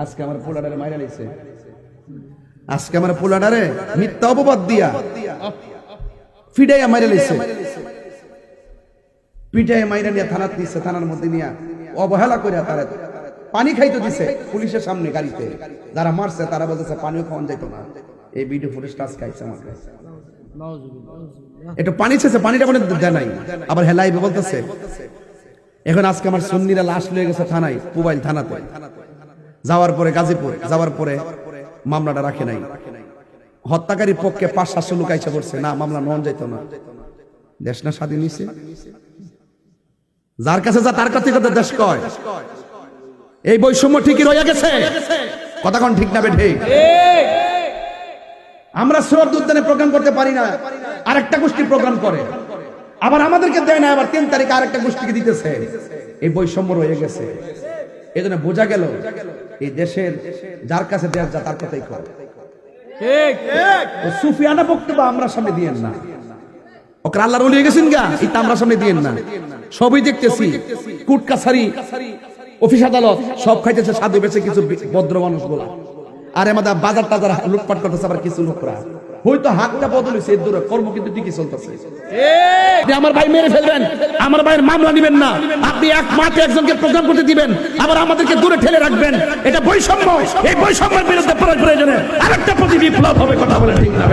আজকে আমার পোলাডারে মাইরা আজকে আমার পোলাডারে মিথ্যা অপবাদ দিয়া ফিডাইয়া মাইরা পিটাইয়া মাইরা নিয়ে থানাত থানার মধ্যে নিয়ে অবহেলা তারা পানি খাইতে দিছে পুলিশের সামনে গাড়িতে। যারা মারছে তারা বলতেছে পানিও খাওয়ান যাইতো না। এই ভিডিও ফুটেজ টাচ খাইছে আমার কাছে একটু পানি ছেছে পানিটা কোনো দেয় নাই। আবার হেলাইবে বলতেছে এখন আজকে আমার সুন্নিরা লাশ লয়ে গেছে থানায় মোবাইল থানাতে। যাওয়ার পরে গাজীপুর, যাওয়ার পরে মামলাটা রাখে নাই। হত্যাকারী পক্ষে পাঁচ সাতশো লোক আইসা পড়ছে। না, মামলা নন যাইতো না। দেশ না স্বাধীন নিছে যার কাছে যা, তার কাছে কথা দেশ কয়? এই বৈষম্য ঠিকই রয়ে গেছে? কথা কোন ঠিক না বেঠে আমরা সৌরভ উদ্যানে প্রোগ্রাম করতে পারি না, আরেকটা গোষ্ঠী প্রোগ্রাম করে। আবার আমাদেরকে দেয় না, আবার তিন তারিখে আরেকটা গোষ্ঠীকে দিতেছে। এই বৈষম্য রয়ে গেছে। এই জন্য বোঝা গেল এই দেশের যার কাছে দেশ যা তার কথাই কর সুফিয়ানা বক্তব্য আমরা সামনে দিয়েন না। ওকে আল্লাহর ওলিয়ে গেছেন গা? এটা আমরা সামনে দিয়েন না। সবই দেখতেছি। কুট কাছারি অফিস আদালত সব খাইতেছে সাধু বেছে কিছু ভদ্র মানুষগুলা আর আমাদের বাজার টাজার লুটপাট করতেছে আবার কিছু লোকরা হয়তো হাতটা বদল হয়েছে দূরে কর্ম কিন্তু ঠিকই চলতেছে। আমার ভাই মেরে ফেলবেন আমার ভাইয়ের মামলা নিবেন না। আপনি এক মাঠে একজনকে প্রোগ্রাম করতে দিবেন আবার আমাদেরকে দূরে ঠেলে রাখবেন। এটা বৈষম্য। এই বৈষম্যের বিরুদ্ধে প্রয়োজনে আরেকটা প্রতি বিপ্লব হবে কথা বলে ঠিক না।